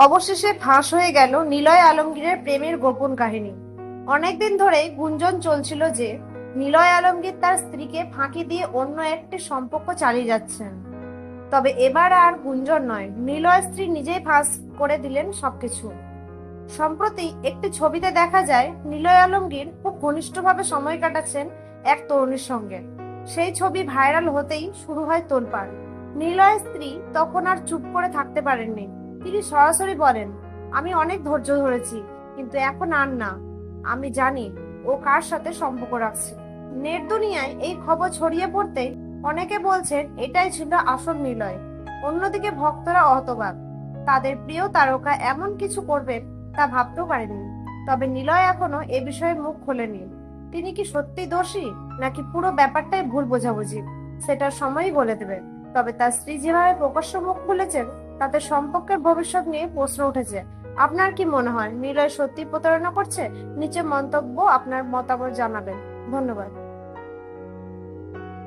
অবশেষে ফাঁস হয়ে গেল নিলয় আলমগীরের প্রেমের গোপন কাহিনী। অনেকদিন ধরেই গুঞ্জন চলছিল যে, নিলয় আলমগীর তার স্ত্রীকে ফাঁকি দিয়ে অন্য একটি সম্পর্ক চালিয়ে যাচ্ছেন। তবে এবার আর গুঞ্জন নয়, নিলয় স্ত্রী নিজেই ফাঁস করে দিলেন সবকিছু। সম্প্রতি একটি ছবিতে দেখা যায়, নিলয় আলমগীর খুব ঘনিষ্ঠভাবে সময় কাটাচ্ছেন এক তরুণীর সঙ্গে। সেই ছবি ভাইরাল হতেই শুরু হয় তোলপাড়। নিলয় স্ত্রী তখন আর চুপ করে থাকতে পারেননি। তিনি সরাসরি বলেন, আমি অনেক ধৈর্য ধরেছি, কিন্তু এখন আর না। আমি জানি ও কার সাথে সম্পর্ক রাখছে। নেট দুনিয়ায় এই খবর ছড়িয়ে পড়তে অনেকে বলছেন, এটাই ছিল আসল নিলয়। অন্যদিকে ভক্তরা হতবাক, তাদের প্রিয় তারকা এমন কিছু করবেন তা ভাবতেও পারেননি তবে নিলয় এখনও এ বিষয়ে মুখ খোলেনি। তিনি কি সত্যি দোষী, নাকি পুরো ব্যাপারটাই ভুল বোঝাবুঝি? সেটা সময়ই বলে দেবে। তবে তার স্ত্রী যেভাবে প্রকাশ্য মুখ খুলেছেন তাতে সম্পর্কের ভবিষ্যৎ নিয়ে প্রশ্ন উঠেছে। আপনার কি মনে হয়? নিলয় সত্যি প্রতারণা করছে? নিচে মন্তব্য আপনার মতামত জানাবেন। ধন্যবাদ।